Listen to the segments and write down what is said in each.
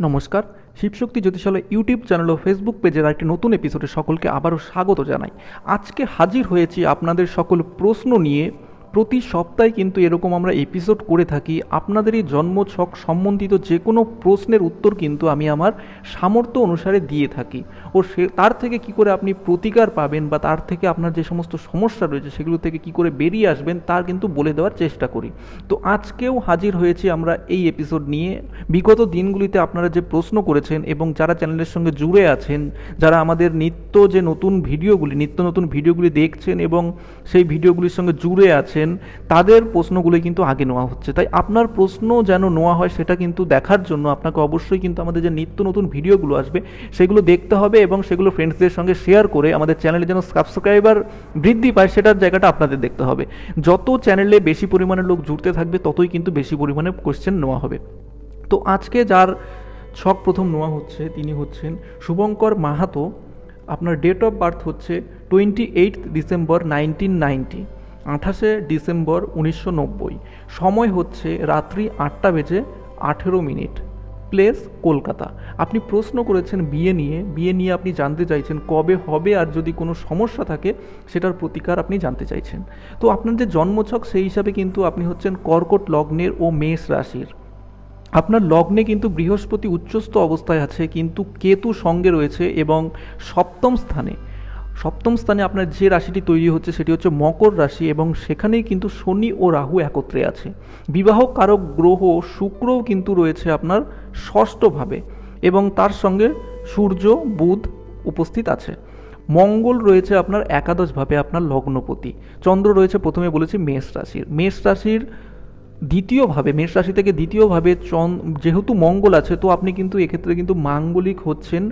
নমস্কার, Shivshakti Jyotishalay YouTube channel ও Facebook পেজের একটি নতুন এপিসোডে সকলকে আবারও স্বাগত জানাই। আজকে হাজির হয়েছি আপনাদের সকল প্রশ্ন নিয়ে প্রতি সপ্তাহে কিন্তু এরকম আমরা এপিসোড করে থাকি। আপনাদের এই জন্মছক সম্বন্ধিত যে কোনো প্রশ্নের উত্তর কিন্তু আমি আমার সামর্থ্য অনুসারে দিয়ে থাকি। ও সে, তার থেকে কি করে আপনি প্রতিকার পাবেন বা তার থেকে আপনার যে সমস্ত সমস্যা রয়েছে সেগুলো থেকে কি করে বেরিয়ে আসবেন তার কিন্তু বলে দেওয়ার চেষ্টা করি। তো আজকেও হাজির হয়েছি আমরা এই এপিসোড নিয়ে। বিগত দিনগুলিতে আপনারা যে প্রশ্ন করেছেন এবং যারা চ্যানেলের সঙ্গে জুড়ে আছেন, যারা আমাদের নিত্য যে নতুন ভিডিওগুলি, নিত্য নতুন ভিডিওগুলি দেখছেন এবং সেই ভিডিওগুলির সঙ্গে জুড়ে আছেন তাদের প্রশ্নগুলি কিন্তু আগে নেওয়া হচ্ছে। তাই আপনার প্রশ্ন যেন নেওয়া হয় সেটা কিন্তু দেখার জন্য আপনাকে অবশ্যই কিন্তু আমাদের যে নিত্য নতুন ভিডিওগুলো আসবে, সেগুলো দেখতে হবে এবং সেগুলো ফ্রেন্ডসদের সঙ্গে শেয়ার করে আমাদের চ্যানেলে যেন সাবস্ক্রাইবার বৃদ্ধি পায়, সেটার জায়গাটা আপনাদের দেখতে হবে। যত চ্যানেলে বেশি পরিমাণে লোক জুড়তে থাকবে, ততই কিন্তু বেশি পরিমাণে কোশ্চেন নেওয়া হবে। তো আজকে যার ছক প্রথম নেওয়া হচ্ছে, তিনি হচ্ছেন শুভঙ্কর মাহাতো। আপনার ডেট অফ বার্থ হচ্ছে twenty eight December nineteen ninety আঠাশে ডিসেম্বর উনিশশো নব্বই। সময় হচ্ছে রাত্রি আটটা বেজে আঠেরো মিনিট। প্লেস কলকাতা। আপনি প্রশ্ন করেছেন বিয়ে নিয়ে। বিয়ে নিয়ে আপনি জানতে চাইছেন কবে হবে আর যদি কোনো সমস্যা থাকে, সেটার প্রতিকার আপনি জানতে চাইছেন। তো আপনার যে জন্মছক, সেই হিসাবে কিন্তু আপনি হচ্ছেন কর্কট লগ্নের ও মেষ রাশির। আপনার লগ্নে কিন্তু বৃহস্পতি উচ্চস্থ অবস্থায় আছে, কিন্তু কেতু সঙ্গে রয়েছে এবং সপ্তম স্থানে। সপ্তম স্থানে আপনার যে রাশিটি তৈরি হচ্ছে সেটি হচ্ছে মকর রাশি এবং সেখানেই কিন্তু শনি ও রাহু একত্রে আছে। বিবাহ কারক গ্রহ শুক্রও কিন্তু রয়েছে আপনার ষষ্ঠভাবে এবং তার সঙ্গে সূর্য, বুধ উপস্থিত আছে। মঙ্গল রয়েছে আপনার একাদশভাবে আপনার লগ্নপতি। চন্দ্র রয়েছে প্রথমে বলেছি মেষ রাশির। মেষ রাশির দ্বিতীয়ভাবে, মেষ রাশি থেকে দ্বিতীয়ভাবে চন, যেহেতু মঙ্গল আছে, তো আপনি কিন্তু এক্ষেত্রে কিন্তু মাঙ্গলিক হচ্ছেন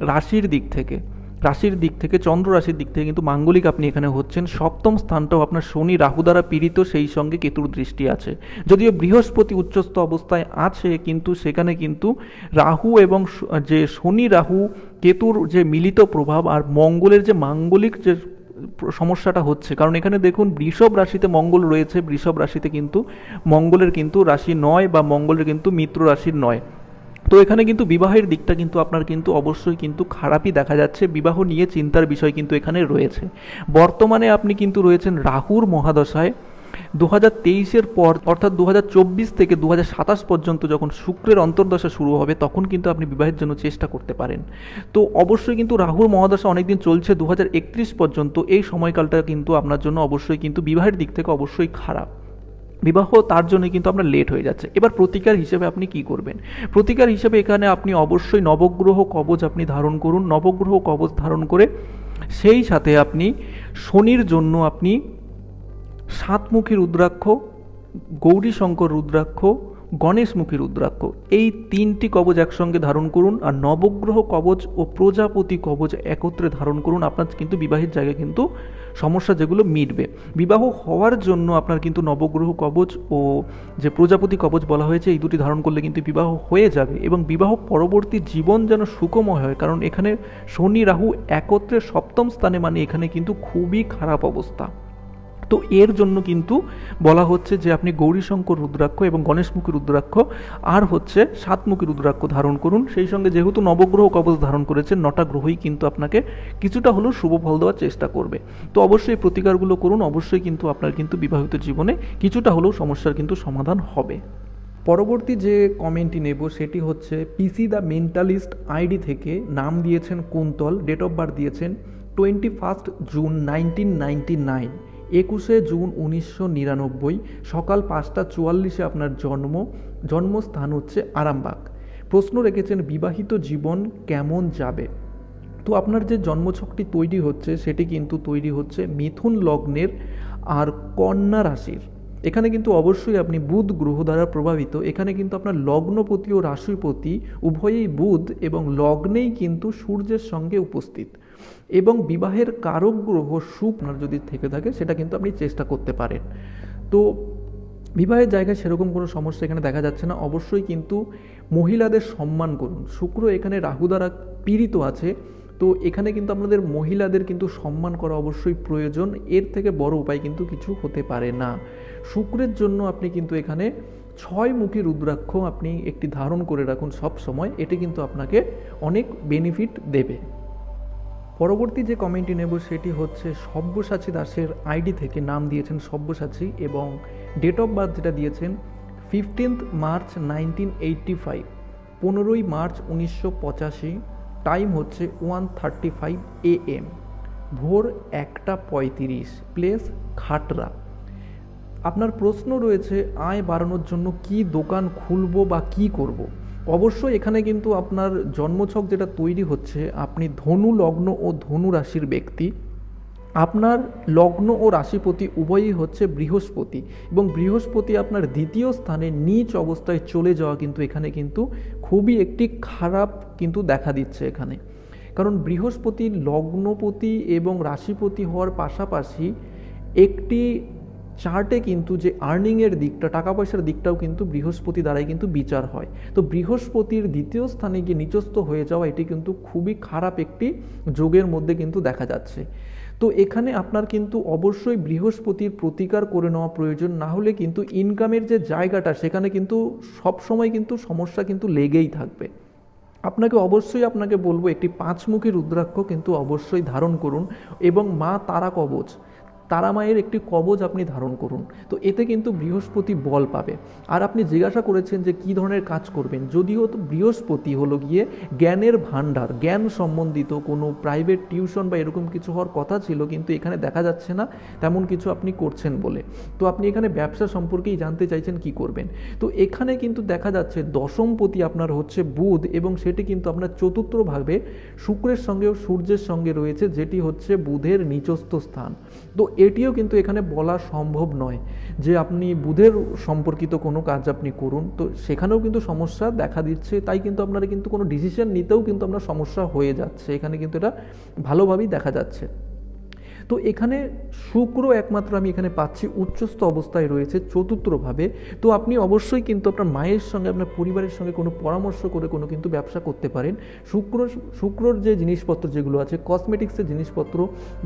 রাশির দিক থেকে। রাশির দিক থেকে, চন্দ্র রাশির দিক থেকে কিন্তু মাঙ্গলিক আপনি এখানে হচ্ছেন। সপ্তম স্থানটাও আপনার শনি, রাহু দ্বারা পীড়িত, সেই সঙ্গে কেতুর দৃষ্টি আছে। যদিও বৃহস্পতি উচ্চস্থ অবস্থায় আছে, কিন্তু সেখানে কিন্তু রাহু এবং যে শনি, রাহু, কেতুর যে মিলিত প্রভাব আর মঙ্গলের যে মাঙ্গলিক যে সমস্যাটা হচ্ছে, কারণ এখানে দেখুন বৃষভ রাশিতে মঙ্গল রয়েছে, বৃষভ রাশিতে কিন্তু মঙ্গলের কিন্তু রাশি নয় বা মঙ্গলের কিন্তু মিত্র রাশির নয়। তো এখানে কিন্তু বিবাহের দিকটা কিন্তু আপনার কিন্তু অবশ্যই কিন্তু খারাপই দেখা যাচ্ছে। বিবাহ নিয়ে চিন্তার বিষয় কিন্তু এখানে রয়েছে। বর্তমানে আপনি কিন্তু রয়েছেন রাহুর মহাদশায়। দু হাজার তেইশের পর অর্থাৎ দু হাজার চব্বিশ থেকে দু সাতাশ পর্যন্ত যখন শুক্রের অন্তর্দশা শুরু হবে, তখন কিন্তু আপনি বিবাহের জন্য চেষ্টা করতে পারেন। তো অবশ্যই কিন্তু রাহুর মহাদশা অনেকদিন চলছে দু হাজার একত্রিশ পর্যন্ত। এই সময়কালটা কিন্তু আপনার জন্য অবশ্যই কিন্তু বিবাহের দিক থেকে অবশ্যই খারাপ। বিবাহ তার জন্য কিন্তু আপনার লেট হয়ে যাচ্ছে। এবার প্রতিকার হিসেবে আপনি কি করবেন? প্রতিকার হিসেবে এখানে আপনি অবশ্যই নবগ্রহ কবচ আপনি ধারণ করুন। নবগ্রহ কবচ ধারণ করে সেই সাথে আপনি শনির জন্য আপনি সাতমুখী রুদ্রাক্ষ, গৌরীশঙ্কর রুদ্রাক্ষ গণেশমুখী রুদ্রাক্ষ। এই তিনটি কবচ একসঙ্গে ধারণ করুন আর নবগ্রহ কবচ ও প্রজাপতি কবচ একত্রে ধারণ করুন। আপনার কিন্তু বিবাহের জায়গায় কিন্তু সমস্যা যেগুলো মিটবে। বিবাহ হওয়ার জন্য আপনার কিন্তু নবগ্রহ কবচ ও যে প্রজাপতি কবচ বলা হয়েছে, এই দুটি ধারণ করলে কিন্তু বিবাহ হয়ে যাবে এবং বিবাহ পরবর্তী জীবন যেন সুখময় হয়। কারণ এখানে শনি, রাহু একত্রে সপ্তম স্থানে মানে এখানে কিন্তু খুবই খারাপ অবস্থা। তো এর জন্য কিন্তু বলা হচ্ছে যে আপনি গৌরীশঙ্কর রুদ্রাক্ষ এবং গণেশমুখী রুদ্রাক্ষ, আর হচ্ছে সাতমুখী রুদ্রাক্ষ ধারণ করুন। সেই সঙ্গে যেহেতু নবগ্রহ কবচ ধারণ করেছেন, নটা গ্রহই কিন্তু আপনাকে কিছুটা হলেও শুভ ফল দেওয়ার চেষ্টা করবে। তো অবশ্যই প্রতিকারগুলো করুন, অবশ্যই কিন্তু আপনার কিন্তু বিবাহিত জীবনে কিছুটা হলেও সমস্যার কিন্তু সমাধান হবে। পরবর্তী যে কমেন্টটি নেব, সেটি হচ্ছে পিসি দ্য মেন্টালিস্ট আইডি থেকে নাম দিয়েছেন কুন্তল ডেট অফ বার্থ দিয়েছেন twenty first June nineteen ninety nine একুশে জুন উনিশশো নিরানব্বই, সকাল পাঁচটা চুয়াল্লিশে আপনার জন্ম, জন্মস্থান হচ্ছে আরামবাগ। প্রশ্ন রেখেছেন, বিবাহিত জীবন কেমন যাবে? তো আপনার যে জন্মছকটি তৈরি হচ্ছে, সেটি কিন্তু তৈরি হচ্ছে মিথুন লগ্নের আর কন্যা রাশির। এখানে কিন্তু অবশ্যই আপনি বুধ গ্রহ দ্বারা প্রভাবিত। এখানে কিন্তু আপনার লগ্নপতি ও রাশিপতি উভয়ই বুধ এবং লগ্নেই কিন্তু সূর্যের সঙ্গে উপস্থিত। এবং বিবাহের কারক গ্রহ সুখ আপনার যদি থেকে থাকে, সেটা কিন্তু আপনি চেষ্টা করতে পারেন। তো বিবাহের জায়গায় সেরকম কোনো সমস্যা এখানে দেখা যাচ্ছে না। অবশ্যই কিন্তু মহিলাদের সম্মান করুন। শুক্র এখানে রাহু দ্বারা পীড়িত আছে। তো এখানে কিন্তু আপনাদের মহিলাদের কিন্তু সম্মান করা অবশ্যই প্রয়োজন। এর থেকে বড় উপায় কিন্তু কিছু হতে পারে না। শুক্রের জন্য আপনি কিন্তু এখানে ছয় মুখী রুদ্রাক্ষ আপনি একটি ধারণ করে রাখুন সব সময়। এটি কিন্তু আপনাকে অনেক বেনিফিট দেবে। পরবর্তী যে কমেন্টটি নেব সেটি হচ্ছে সব্যসাচী দাসের আইডি থেকে নাম দিয়েছেন সব্যসাচী এবং ডেট অফ বার্থ যেটা দিয়েছেন fifteenth March nineteen eighty five পনেরোই মার্চ উনিশশো পঁচাশি টাইম হচ্ছে one thirty five A M ভোর একটা পঁয়ত্রিশ প্লেস খাটরা আপনার প্রশ্ন রয়েছে, আয় বাড়ানোর জন্য কি দোকান খুলবো বা কি করব। অবশ্যই এখানে কিন্তু আপনার জন্মছক যেটা তৈরি হচ্ছে, আপনি ধনু, লগ্ন ও ধনু রাশির ব্যক্তি। আপনার লগ্ন ও রাশিপতি উভয়ই হচ্ছে বৃহস্পতি এবং বৃহস্পতি আপনার দ্বিতীয় স্থানে নিচ অবস্থায় চলে যাওয়া কিন্তু এখানে কিন্তু খুবই একটি খারাপ কিন্তু দেখা দিচ্ছে এখানে। কারণ বৃহস্পতি লগ্নপতি এবং রাশিপতি হওয়ার পাশাপাশি একটি চার্টে কিন্তু যে আর্নিংয়ের দিকটা টাকা পয়সার দিকটাও কিন্তু বৃহস্পতি দ্বারাই কিন্তু বিচার হয়। তো বৃহস্পতির দ্বিতীয় স্থানে গিয়ে নিচস্থ হয়ে যাওয়া, এটি কিন্তু খুবই খারাপ একটি যোগের মধ্যে কিন্তু দেখা যাচ্ছে। তো এখানে আপনার কিন্তু অবশ্যই বৃহস্পতির প্রতিকার করে নেওয়া প্রয়োজন, না হলে কিন্তু ইনকামের যে জায়গাটা, সেখানে কিন্তু সবসময় কিন্তু সমস্যা কিন্তু লেগেই থাকবে। আপনাকে অবশ্যই আপনাকে বলব, একটি পাঁচমুখী রুদ্রাক্ষ কিন্তু অবশ্যই ধারণ করুন এবং মা তারা কবচ। তারা মায়ের একটি কবচ আপনি ধারণ করুন। তো এতে কিন্তু বৃহস্পতি বল পাবে। আর আপনি জিজ্ঞাসা করেছেন যে কী ধরনের কাজ করবেন। যদিও তো বৃহস্পতি হলো গিয়ে জ্ঞানের ভাণ্ডার, জ্ঞান সম্বন্ধিত কোনো প্রাইভেট টিউশন বা এরকম কিছু হওয়ার কথা ছিল, কিন্তু এখানে দেখা যাচ্ছে না, তেমন কিছু আপনি করছেন বলে। তো আপনি এখানে ব্যবসা সম্পর্কেই জানতে চাইছেন কি করবেন। তো এখানে কিন্তু দেখা যাচ্ছে দশমপতি আপনার হচ্ছে বুধ এবং সেটি কিন্তু আপনার চতুর্থভাবে শুক্রের সঙ্গেও সূর্যের সঙ্গে রয়েছে, যেটি হচ্ছে বুধের নিচস্থ স্থান। তো এটিও কিন্তু এখানে বলা সম্ভব নয় যে আপনি বুধের সম্পর্কিত কোনো কাজ আপনি করুন। তো সেখানেও কিন্তু সমস্যা দেখা দিচ্ছে, তাই কিন্তু আপনারা কিন্তু কোনো ডিসিশন নিতেও কিন্তু আপনার সমস্যা হয়ে যাচ্ছে। এখানে কিন্তু এটা ভালোভাবেই দেখা যাচ্ছে। তো এখানে শুক্র একমাত্র আমি এখানে পাচ্ছি, উচ্চস্থ অবস্থায় রয়েছে চতুর্থভাবে। তো আপনি অবশ্যই কিন্তু আপনার মায়ের সঙ্গে, আপনার পরিবারের সঙ্গে কোনো পরামর্শ করে কোনো কিন্তু ব্যবসা করতে পারেন। শুক্র, শুক্রর যে জিনিসপত্র যেগুলো আছে কসমেটিক্সের জিনিসপত্র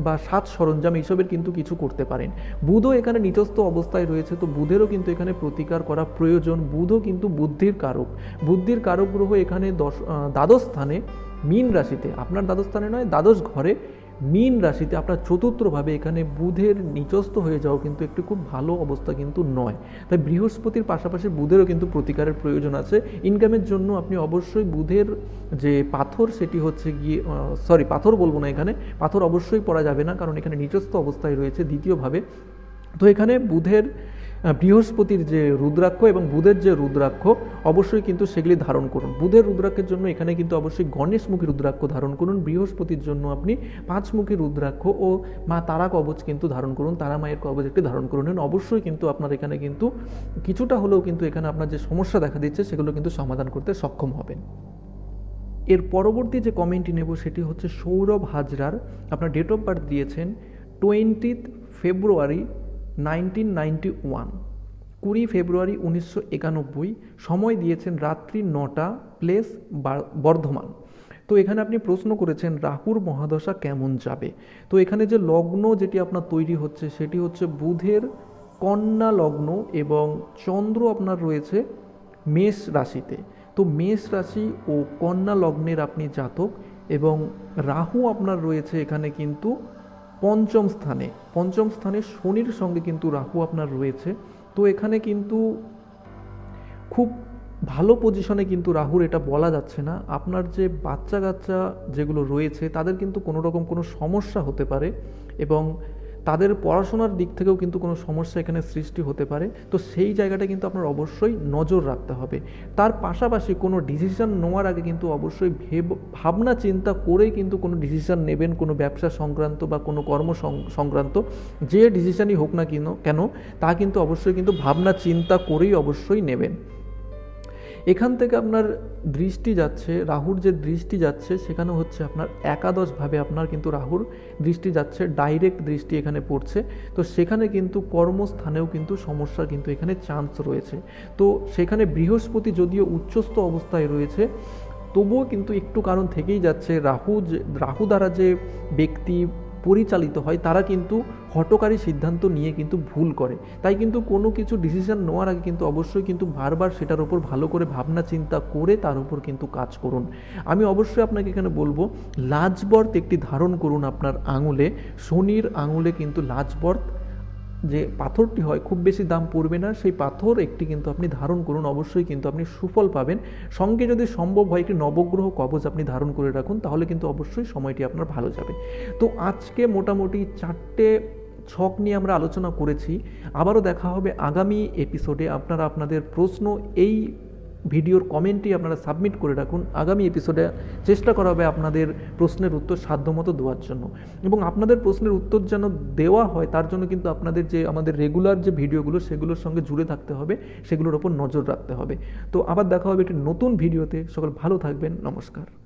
বা সাজ সরঞ্জাম এইসবের কিন্তু কিছু করতে পারেন। বুধও এখানে নিচস্থ অবস্থায় রয়েছে, তো বুধেরও কিন্তু এখানে প্রতিকার করা প্রয়োজন। বুধও কিন্তু বুদ্ধির কারক। বুদ্ধির কারক গ্রহ এখানে দশ দ্বাদশ স্থানে, মীন রাশিতে। আপনার দ্বাদশ স্থানে নয়, দ্বাদশ ঘরে মীন রাশিতে আপনার চতুর্থভাবে এখানে বুধের নিচস্থ হয়ে যাওয়া কিন্তু একটি খুব ভালো অবস্থা কিন্তু নয়। তাই বৃহস্পতির পাশাপাশি বুধেরও কিন্তু প্রতিকারের প্রয়োজন আছে। ইনকামের জন্য আপনি অবশ্যই বুধের যে পাথর সেটি হচ্ছে গিয়ে সরি পাথর বলব না এখানে, পাথর অবশ্যই পড়া যাবে না, কারণ এখানে নিচস্থ অবস্থায় রয়েছে দ্বিতীয়ভাবে। তো এখানে বুধের বৃহস্পতির যে রুদ্রাক্ষ এবং বুধের যে রুদ্রাক্ষ, অবশ্যই কিন্তু সেগুলি ধারণ করুন। বুধের রুদ্রাক্ষের জন্য এখানে কিন্তু অবশ্যই গণেশমুখী রুদ্রাক্ষ ধারণ করুন। বৃহস্পতির জন্য আপনি পাঁচমুখী রুদ্রাক্ষ ও মা তারা কবচ কিন্তু ধারণ করুন, তারা মায়ের কবচ একটি ধারণ করুন। অবশ্যই কিন্তু আপনার এখানে কিন্তু কিছুটা হলেও কিন্তু এখানে আপনার যে সমস্যা দেখা দিচ্ছে, সেগুলো কিন্তু সমাধান করতে সক্ষম হবেন। এর পরবর্তী যে কমেন্টটি নেব, সেটি হচ্ছে সৌরভ হাজরার। আপনার ডেট অফ বার্থ দিয়েছেন twentieth February nineteen ninety one কুড়ি ফেব্রুয়ারি উনিশশো একানব্বই, সময় দিয়েছেন রাত্রি নটা প্লেস বর্ধমান। তো এখানে আপনি প্রশ্ন করেছেন, রাহুর মহাদশা কেমন যাবে? তো এখানে যে লগ্ন যেটি আপনার তৈরি হচ্ছে, সেটি হচ্ছে বুধের কন্যা লগ্ন এবং চন্দ্র আপনার রয়েছে মেষ রাশিতে। তো মেষ রাশি ও কন্যা লগ্নের আপনি জাতক এবং রাহু আপনার রয়েছে এখানে কিন্তু পঞ্চম স্থানে পঞ্চম স্থানে শনির সঙ্গে কিন্তু রাহু আপনার রয়েছে। তো এখানে কিন্তু খুব ভালো পজিশনে কিন্তু রাহুর এটা বলা যাচ্ছে না। আপনার যে বাচ্চা কাচ্চা যেগুলো রয়েছে, তাদের কিন্তু কোনো রকম কোনো সমস্যা হতে পারে এবং তাদের পড়াশোনার দিক থেকেও কিন্তু কোনো সমস্যা এখানে সৃষ্টি হতে পারে। তো সেই জায়গাটা কিন্তু আপনার অবশ্যই নজর রাখতে হবে। তার পাশাপাশি কোনো ডিসিশন নেওয়ার আগে কিন্তু অবশ্যই ভেব, ভাবনা, চিন্তা করেই কিন্তু কোনো ডিসিশন নেবেন কোনো ব্যবসা সংক্রান্ত বা কোনো কর্ম সংক্রান্ত। যে ডিসিশনই হোক না কেন কেন, তা কিন্তু অবশ্যই কিন্তু ভাবনা, চিন্তা করেই অবশ্যই নেবেন। এখান থেকে আপনার দৃষ্টি যাচ্ছে, রাহুর যে দৃষ্টি যাচ্ছে, সেখানে হচ্ছে আপনার একাদশভাবে আপনার কিন্তু রাহুর দৃষ্টি যাচ্ছে ডাইরেক্ট দৃষ্টি এখানে পড়ছে। তো সেখানে কিন্তু কর্মস্থানেও কিন্তু সমস্যার কিন্তু এখানে চান্স রয়েছে। তো সেখানে বৃহস্পতি যদিও উচ্চস্থ অবস্থায় রয়েছে, তবুও কিন্তু একটু কারণ থেকেই যাচ্ছে, রাহু যে, রাহু দ্বারা যে ব্যক্তি পরিচালিত হয়, তারা কিন্তু হটকারী সিদ্ধান্ত নিয়ে কিন্তু ভুল করে। তাই কিন্তু কোনো কিছু ডিসিশন নেওয়ার আগে কিন্তু অবশ্যই কিন্তু বারবার সেটার উপর ভালো করে ভাবনা চিন্তা করে তার উপর কিন্তু কাজ করুন। আমি অবশ্যই আপনাকে এখানে বলব লাজবর্ত একটি ধারণ করুন আপনার আঙুলে। শনির আঙুলে কিন্তু লাজবর্ত যে পাথরটি হয় খুব বেশি দাম পড়বে না, সেই পাথর একটি কিন্তু আপনি ধারণ করুন, অবশ্যই কিন্তু আপনি সুফল পাবেন। সঙ্গে যদি সম্ভব হয় একটি নবগ্রহ কবচ আপনি ধারণ করে রাখুন, তাহলে কিন্তু অবশ্যই সময়টি আপনার ভালো যাবে। তো আজকে মোটামুটি চারটে ছক নিয়ে আমরা আলোচনা করেছি। আবারও দেখা হবে আগামী এপিসোডে আপনারা আপনাদের প্রশ্ন এই ভিডিওর কমেন্টই আপনারা সাবমিট করে রাখুন। আগামী এপিসোডে চেষ্টা করা হবে আপনাদের প্রশ্নের উত্তর সাধ্যমতো দেওয়ার জন্য। এবং আপনাদের প্রশ্নের উত্তর যেন দেওয়া হয়, তার জন্য কিন্তু আপনাদের যে আমাদের রেগুলার যে ভিডিওগুলো, সেগুলোর সঙ্গে জুড়ে থাকতে হবে। সেগুলোর ওপর নজর রাখতে হবে। তো আবার দেখা হবে একটি নতুন ভিডিওতে। সকল ভালো থাকবেন। নমস্কার।